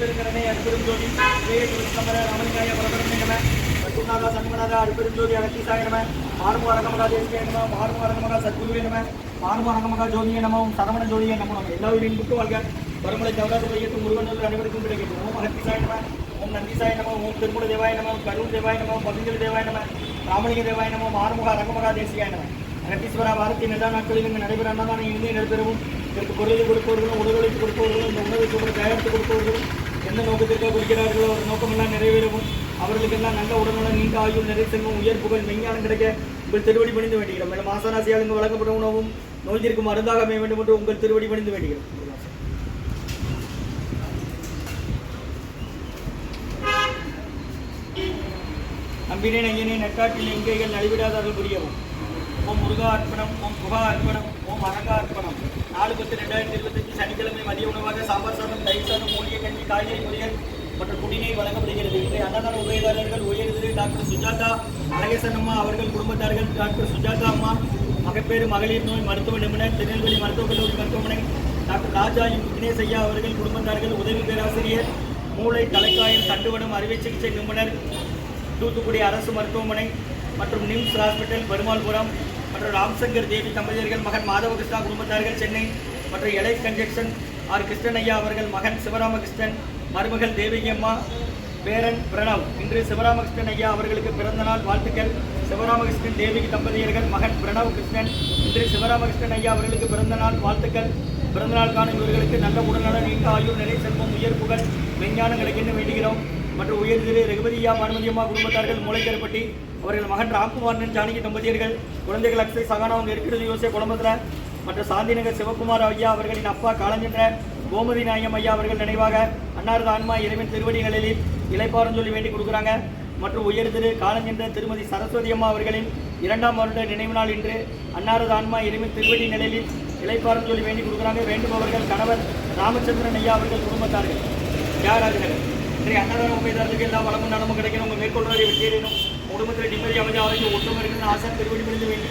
தனிப்பெருங்கடனை அடுப்பெருஞ்சோதி ஸ்ரீகமர ராமலிங்காய பரபரமே நம. பட்டுநாதா சண்முகநாதா அடுப்பெருஞ்சோதி அகத்தீசாய நம. மாறுமு அரங்கமகா தேசிய நம மாறுமு அரங்கமகா சத்குருவே நம. மாறுமு அரங்கமகா ஜோதியே நம சரவண ஜோதியே நம. நம்ம எல்லா உயிரின் வாழ்க. வருமலை தவறாத பையத்தும் முருகன் அனைவருக்கும் கிடைக்கும் ஓம் அகத்தீசாய நம ஓம் நந்திசாய நம ஓம் திருமுல தேவாய நம கரூர் தேவாய நம பதுஞ்சலி தேவாய நம ராமலிங்க தேவாய நம மாறுமுக அரங்கமகா தேசியாய நம. அகத்தீஸ்வரா பாரதி எல்லா நாட்களிலும் இங்கு நடைபெற அன்னதானம் இணைந்து நடைபெறவும். இதற்கு பொருளை கொடுப்பவர்களும் உடலுழைப்பு கொடுப்பவர்களும் இந்த உணவை தயாரித்து கொடுப்பவர்களும். எந்த நோக்கத்திற்காக கொடுக்கிறார்களோ ஒரு நோக்கமெல்லாம் நிறைவேறவும். அவர்களுக்கெல்லாம் நல்ல உடல்நலம் நீண்ட ஆயுள் நிறை செல்வம் உயர் புகழ் மெஞ்ஞானம் கிடைக்க உங்கள் திருவடி பணிந்து வேண்டுகிறோம். மேலும் ஆசானாசியால் இங்கு வழங்கப்படும் உணவும் நோய் தீர்க்கும் மருந்தாக அமைய வேண்டும் என்று உங்கள் திருவடி பணிந்து வேண்டுகிறோம். நம்பினேன் ஐயனே நெட்டாட்டில் எங்கேகள் நலிவிடாதார்கள் புரியவும். ஓம் முருகா அர்ப்பணம் ஓம் குகா அர்ப்பணம் ஓம் அரங்கா அர்ப்பணம் நாலு பத்து ரெண்டாயிரத்தி இருபத்தஞ்சு சனிக்கிழமை மதிய உணவாக சாம்பார் சாதம் தயிர் சாதம் மூலிகை கஞ்சி காய்கறி பொரியல் மற்றும் குடிநீர் வழங்கப்படுகிறது இன்றைய அன்னதான உபயதாரர்கள் உயர்ந்தது டாக்டர் சுஜாதா அழகேசன் அம்மா அவர்கள் குடும்பத்தார்கள் டாக்டர் சுஜாதா அம்மா மகப்பேறு மகளிர் நோய் மருத்துவ நிபுணர் திருநெல்வேலி மருத்துவக் கல்லூரி மருத்துவமனை டாக்டர் ராஜா எம் ஐயா அவர்கள் குடும்பத்தார்கள் உதவி பேராசிரியர் மூளை தலைக்காயம் தண்டுவடம் அறுவை சிகிச்சை நிபுணர் தூத்துக்குடி அரசு மருத்துவமனை மற்றும் நிம்ஸ் ஹாஸ்பிட்டல் பெருமாள்புரம் மற்றும் ராம்சங்கர் தேவி தம்பதியர்கள் மகன் மாதவ கிருஷ்ணா குடும்பத்தார்கள் சென்னை மற்றும் எலை கன்ஜெக்ஷன் ஆர் கிருஷ்ணன் ஐயா அவர்கள் மகன் சிவராமகிருஷ்ணன் மருமகள் தேவகி அம்மா பேரன் பிரணவ். இன்று சிவராமகிருஷ்ணன் ஐயா அவர்களுக்கு பிறந்த நாள். வாழ்த்துக்கள். சிவராமகிருஷ்ணன் தேவி தம்பதியர்கள் மகன் பிரணவ் கிருஷ்ணன். இன்று சிவராமகிருஷ்ணன் ஐயா அவர்களுக்கு பிறந்த நாள். வாழ்த்துக்கள். பிறந்தநாள் காணும் இவர்களுக்கு நல்ல உடல்நலம் நீண்ட ஆயுள் நிலை செல்வம் உயர் புகழ் விஞ்ஞானம் கிடைக்கின்ற வேண்டுகிறோம். மற்றும் உயர் திரு ரகுபதியா மனுமதியம்மா குடும்பத்தார்கள் மூளைக்கரப்பட்டி அவர்கள் மகன் ராம்குமாரன் ஜானகி தம்பதியர்கள் குழந்தைகள் அக்ஷய் சகானாவும் இருக்கிறது யோசிய குழம்பத்தில் சாந்தி சாந்திநகர் சிவகுமார் ஐயா அவர்களின் அப்பா காலஞ்சென்ற கோமதி நாயம் ஐயா அவர்கள் நினைவாக அன்னாரது ஆன்மா இறைவன் திருவடிகளில் இலைப்பாரம் சொல்லி வேண்டி கொடுக்குறாங்க. மற்றும் உயர் திரு காலஞ்சென்ற திருமதி சரஸ்வதி அம்மா அவர்களின் இரண்டாம் வருட நினைவு நாள் இன்று அன்னாரது ஆன்மா இறைவன் திருவடி நிலையில் இலைப்பாரம் சொல்லி வேண்டி கொடுக்குறாங்க. வேண்டுபவர்கள் கணவர் ராமச்சந்திரன் ஐயா அவர்கள் குடும்பத்தார்கள். தியாகராஜனர் இன்றைய அன்னதான உண்மைதாரர்களுக்கு எல்லா வளமும் நலமும் கிடைக்கணும். உங்கள் மேற்கொள்வதை வெற்றியேறணும் குடும்பத்தில் நிம்மதி அமைதி ஆரோக்கியம் ஒற்றுமை இருக்கணும் ஆசான் திருவடி முடிந்து வேண்டி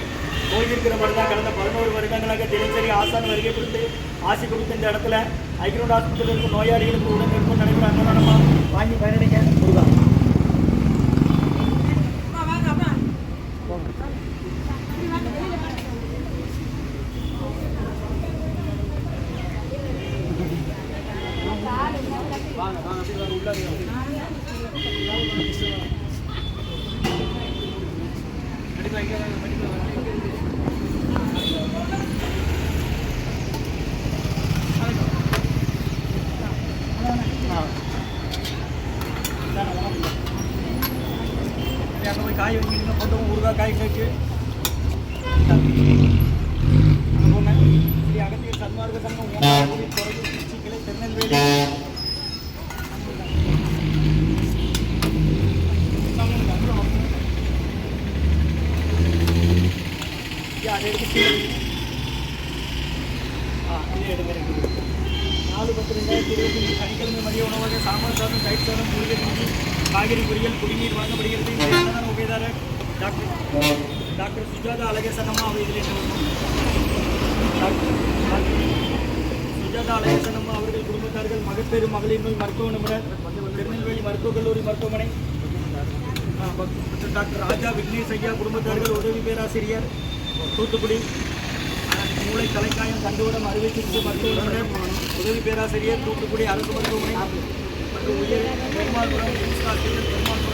நோய் இருக்கிற தான் கடந்த பதினோரு வருடங்களாக தினசரி ஆசான் வருகை கொடுத்து ஆசை கொடுத்த இந்த இடத்துல ஐக்கிரோட் ஹாஸ்பிட்டலில் இருக்கும் நோயாளிகளுக்கு உடன் இருக்கும் நடைபெற அன்னதானமாக வாங்கி பயனடைக்க முடியாது வாங்க வாங்க அப்படியே வாங்க உள்ளாடி வாங்க மெடிக்கல் இங்கே வாங்க மெடிக்கல் வாங்க அங்கே போய் காய் வைக்கிறீங்க போட்டோம் ஊறுகாய் காய் கேக்கு அங்கே போங்க ஸ்ரீ அகத்தியர் சன்மார்க்க சங்கம் ஓமராவதி, கொரகு, திருச்சி கிளை திருநெல்வேலி ஐயா, அதை எடுத்து கீழே வைங்க. ஆ, இதை எடுங்க, ரெண்டு பேரும். நாலு பத்து ரெண்டாயிரத்தி இருபத்தஞ்சு சனிக்கிழமை மதிய உணவாக சாம்பார் சாதம் தயிர் சாதம் மூலிகை கஞ்சி காய்கறி பொரியல் குடிநீர் வழங்கப்படுகிறது இந்த அன்னதான உபயதாரர் டாக்டர் டாக்டர் சுஜாதா அழகேசனம்மா அவர் டாக்டர் சுஜாதா அழகேசனம்மா அவர்கள் குடும்பத்தார்கள் மகப்பேறு மகளிர் நோய் மருத்துவ நிபுணர் திருநெல்வேலி மருத்துவக் கல்லூரி மருத்துவமனை டாக்டர் ராஜா விக்னேஷ் ஐயா குடும்பத்தார்கள் உதவி பேராசிரியர் தூத்துக்குடி மூளை தலைக்காயம் கண்டுவிடம் அறுவை சிகிச்சை மருத்துவ நிபுணர் உதவி பேராசிரியர் தூத்துக்குடி அரசு மருத்துவமனை மற்றும் உயர் பெருமாள்புரம் பெருமாள்புரம்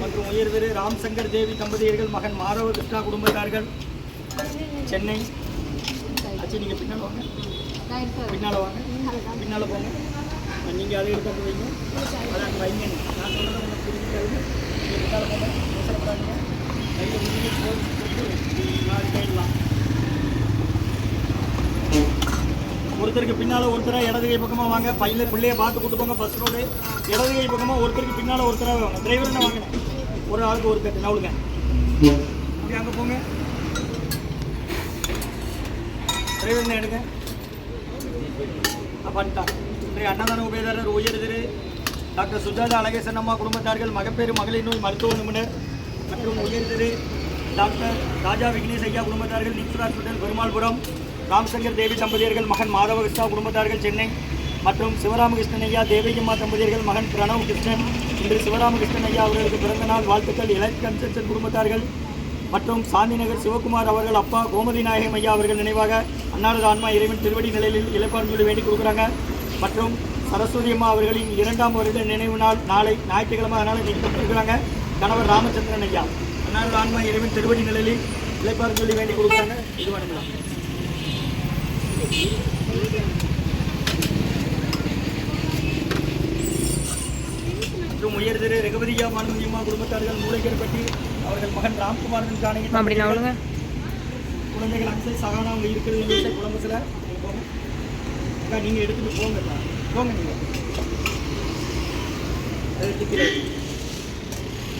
மற்றும் உயர் ராம்சங்கர் தேவி தம்பதியர்கள் மகன் மாரவ கிருஷ்ணா குடும்பத்தார்கள். சென்னை. ஆச்சு நீங்கள் பின்னால் வாங்க. பின்னால் வாங்க. பின்னால் போங்க. நீங்கள் அதை எடுத்து வைங்க. அதை வைங்க. நான் சொன்னதை உங்களுக்கு புரிஞ்சுக்காது நீங்கள் பின்னால் போங்க. அவசரப்படாதீங்க. கையில் முடிஞ்சு போட்டு நான் கைடலாம் ஒருத்தருக்கு பின்னால் ஒருத்தரை இடது கை பக்கமாக வாங்க. பையில பிள்ளைய பார்த்து கூட்டு போங்க பஸ் ரோடு இடது கை பக்கமாக ஒருத்தருக்கு பின்னால் ஒருத்தராக வாங்க. டிரைவர் என்ன ஒரு ஆளுக்கு ஒரு கட்டு. நவுளுங்க. அப்படி அங்கே போங்க. டிரைவர் எடுங்க? பண்ணிட்டா இன்றைய அன்னதான உபயதாரர் உயர் திரு டாக்டர் சுஜாதா அழகேசன் அம்மா குடும்பத்தார்கள் மகப்பேறு மகளிர் நோய் மருத்துவ நிபுணர் மற்றும் உயர் திரு டாக்டர் ராஜா விக்னேஷ் ஐயா குடும்பத்தார்கள் நிக்ஸ் ஹாஸ்பிட்டல் பெருமாள்புரம். ராமசங்கர் தேவி தம்பதியர்கள் மகன் மாதவ கிருஷ்ணா குடும்பத்தார்கள் சென்னை மற்றும் சிவராமகிருஷ்ணன் ஐயா தேவகிம்மா தம்பதியர்கள் மகன் பிரணவ் கிருஷ்ணன் இன்று சிவராமகிருஷ்ணன் ஐயா அவர்களுக்கு பிறந்த நாள். வாழ்த்துக்கள். இலக் கன்ஸ்ட்ரக்ஷன் குடும்பத்தார்கள் மற்றும் சாந்திநகர் சிவகுமார் அவர்கள் அப்பா கோமதி நாயகம் ஐயா அவர்கள் நினைவாக அன்னாரது ஆன்மா இறைவன் திருவடி நிலையில் இழப்பான்னு சொல்லி வேண்டி கொடுக்குறாங்க. மற்றும் சரஸ்வதி அம்மா அவர்களின் இரண்டாம் வருட நினைவு நாள் நாளை ஞாயிற்றுக்கிழமை அதனால் இன்னைக்கு இருக்கிறாங்க கணவர் ராமச்சந்திரன் ஐயா. அன்னாரது ஆன்மா இறைவன் திருவடி நிலையில் இழைப்பார் சொல்லி வேண்டி கொடுக்குறாங்க. இது வணங்கலாம் மற்றும் உயர் திரு ரகுபதியா மாணவியம்மா குடும்பத்தார்கள் மூளைக்கருப்பட்டி அவர்கள் மகன் ராம்குமாரன் காணகி அப்படி நான் ஒழுங்க குழந்தைகள் சகானா அவங்க இருக்கிறது வீட்டில் குழம்புல போங்க அக்கா நீங்கள் எடுத்துகிட்டு போங்கக்கா போங்க நீங்கள் எடுத்துக்கிறேன்.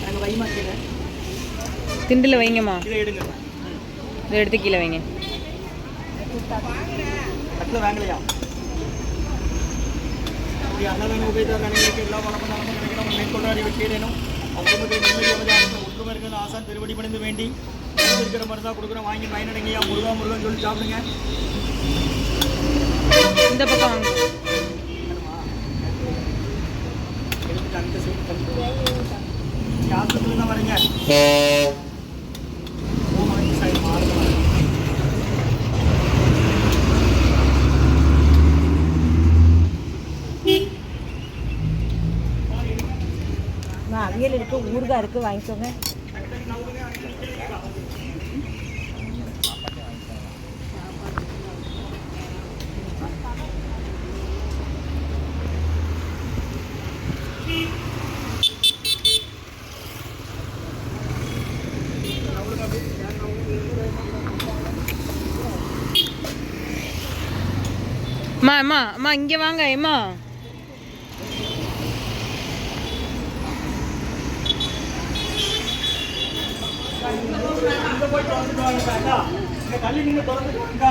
நாங்கள் வைமாக்கிறேன் திண்டில் வைங்கம்மா. இதை எடுங்கக்கா இதை எடுத்து கீழே வைங்க. தட்டில் வாங்கலையா அப்படி அன்னதான உபயோக அனைவருக்கு எல்லா வளமும் கிடைக்கணும் மேற்கொண்டாடி வெற்றியேனும் குடும்பத்தை நிம்மதியாக ஒற்றுமை இருக்கிற ஆசான் திருவடி பணிந்து வேண்டி இருக்கிற மாதிரி தான் கொடுக்குறோம் வாங்கி பயனடைங்கய்யா முருகா முருகன் சொல்லி சாப்பிடுங்க இந்த பக்கம் வாங்க எடுத்துட்டு அந்த சைடு தான் வரீங்க அவியல் இருக்கு ஊறுகாய் இருக்கு வாங்கிக்கோங்க. அம்மா அம்மா அம்மா இங்கே வாங்க அம்மா. இங்க போய் திறந்துட்டு வாங்க அக்கா. இங்க தள்ளி நின்று திறந்துட்டு வாங்க